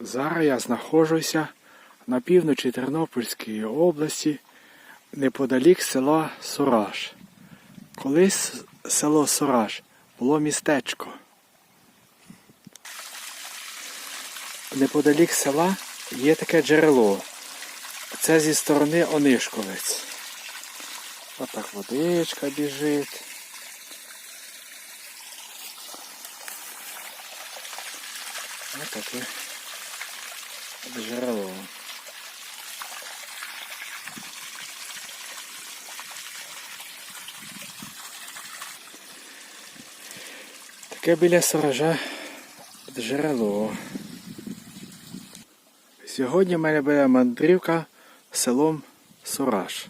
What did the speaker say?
Зараз я знаходжуся на півночі Тернопільської області, неподалік села Сураж. Колись село Сураж було містечко. Неподалік села є таке джерело. Це зі сторони Онишковець. Отак водичка біжить. Ось таке джерело. Таке біля сторожа джерело. Сьогодні в мене буде мандрівка селом Сураж.